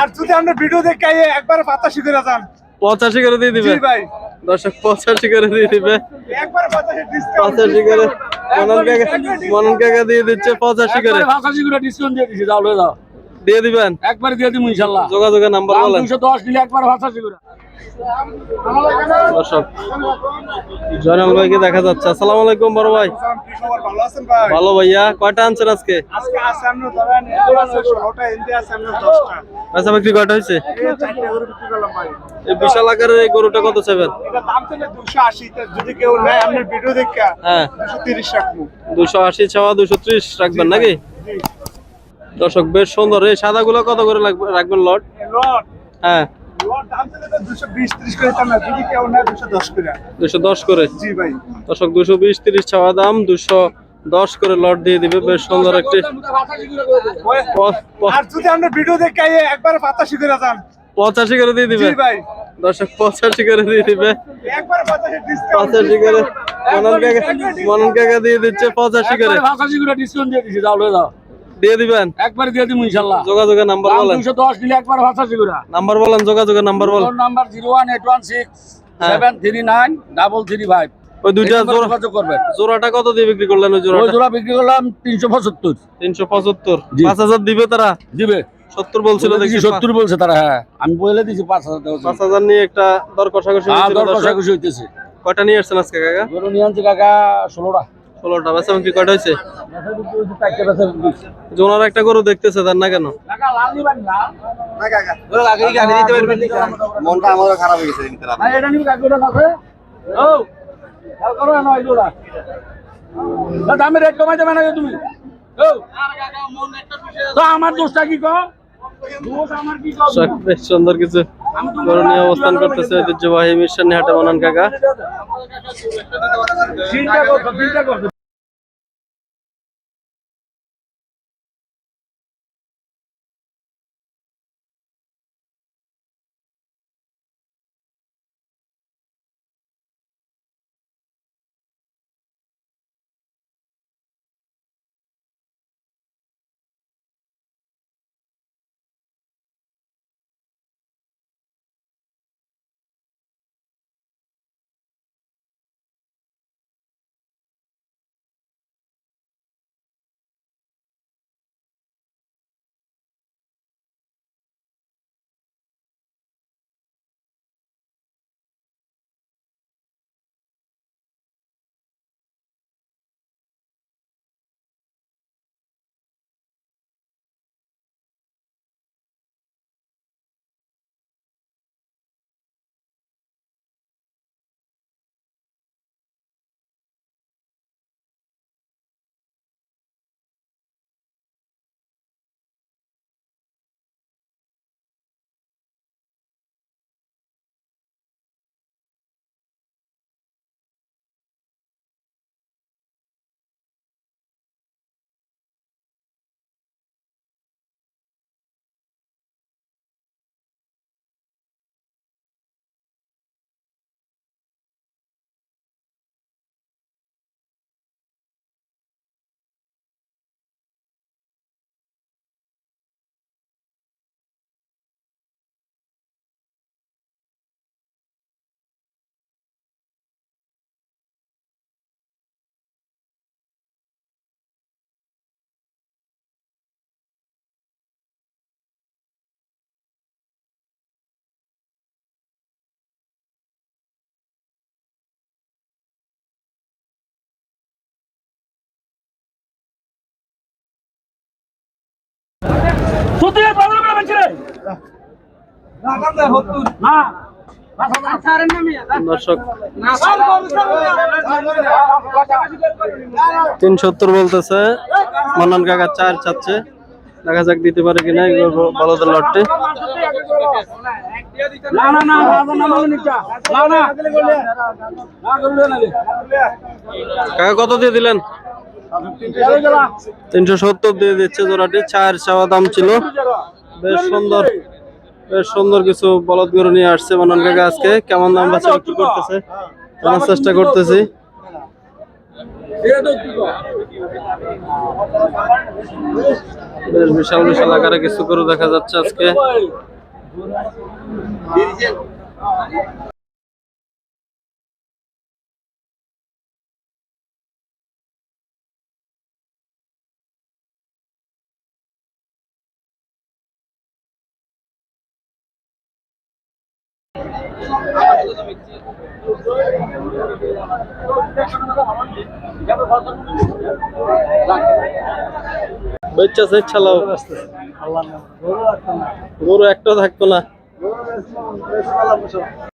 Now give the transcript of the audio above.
আর যদি আমরা ভিডিও দেখে একবার পাতাশি করে যান। পঁচাশি করে দিয়ে দিবে। জি ভাই। দর্শক পঁচাশি করে দিয়ে দিবে। পঁচাশি করে মনন কাকা মনন কাকা দিয়ে দিচ্ছে পঁচাশি করে। ডিসকাউন্ট দিয়ে দিয়ে দিবেন? একবার দিয়ে দিবো ইনশাল্লাহ। যোগাযোগের নাম্বার বলেন। দুশো দশ দিলে একবার পঁচাশি করে। দর্শক জয়নাল ভাইকে দেখা যাচ্ছে। আসসালামু আলাইকুম বড় ভাই। ভালো ভাইয়া কয়টা আনছেন আজকে? বিক্রি কয়টা হয়েছে? এই বিশাল আকারের এই গরুটা কত চাইবেন? দুশো আশি হ্যাঁ। দুশো আশি ছাওয়া দুশো ত্রিশ রাখবেন নাকি? দর্শক বেশ সুন্দর। এই সাদাগুলো কত করে রাখবেন লট। হ্যাঁ। দুশো দুশো করে। দর্শক দুশো বিশ তিরিশ ছাওয়া দাম দুশো দশ করে লট দিয়ে দিবে বেশ সুন্দর একটি পঁচাশি করে দিয়ে দিবে? ভাই। দর্শক পঁচাশি করে দিয়ে দিবে। একবার পঁচাশি করে। মনন কাকা মনন কাকা দিয়ে দিচ্ছে পঁচাশি করে। ভাষাশি করে ডিসকাউন্ট দিয়ে যাও লয়ে যাও। দিয়ে দিবেন? একবারে দিয়ে দিবো যোগাযোগের নাম্বার বলেন। দুশো দশ নিলে একবার ভাষাশি করে নাম্বার বলেন যোগাযোগের নাম্বার বলেন। নাম্বার হ্যাঁ। Seven three nine double three five. ওই দুইটা জোড়া করবেন। জোড়াটা কত দিয়ে বিক্রি করলেন ওই ওই জোড়া বিক্রি করলাম দিবে তারা? দিবে। সত্তর বলছিল দেখি সত্তর বলছে তারা হ্যাঁ। আমি বলে দিছি নিয়ে একটা দর কষাকষি হ্যাঁ দর কষাকষি হইতেছে। কয়টা নিয়ে আসছেন আজকে কাকা? গরু নিয়ে আনছে কাকা ষোলোটা। ষোলোটা বেচা বিক্রি কয়টা হয়েছে? ওনারা একটা গরু দেখতেছে তার না কেন? মনটা আমারও খারাপ হয়ে গেছে দামে রেট কমাই দেবে না তুমি? তো আমার দোষটা কি কম দোষ আমার কি কম দর্শক, বেশ সুন্দর কিছু অবস্থান করতেছে ঐতিহ্যবাহী মিশন হাটে মানান কাকা। তিন সত্তর বলতেছে মান্নান কাকা চার চাচ্ছে। দেখা যাক দিতে পারে কিনা বলদের লটটি কাকা, কত দিয়ে দিলেন? তিনশো সত্তর দিয়ে দিচ্ছে জোড়াটি, চার চাওয়া দাম ছিল। বেশ সুন্দর বেশ সুন্দর কিছু বলদ গরু নিয়ে আসছে মানন কাকা আজকে। কেমন দাম বাচ্চা বিক্রি করতেছে? জানার চেষ্টা করতেছি। বেশ বিশাল বিশাল আকারে কিছু গরু দেখা যাচ্ছে আজকে। বেচ্চা সে চালাও গরু একটা থাকতো না।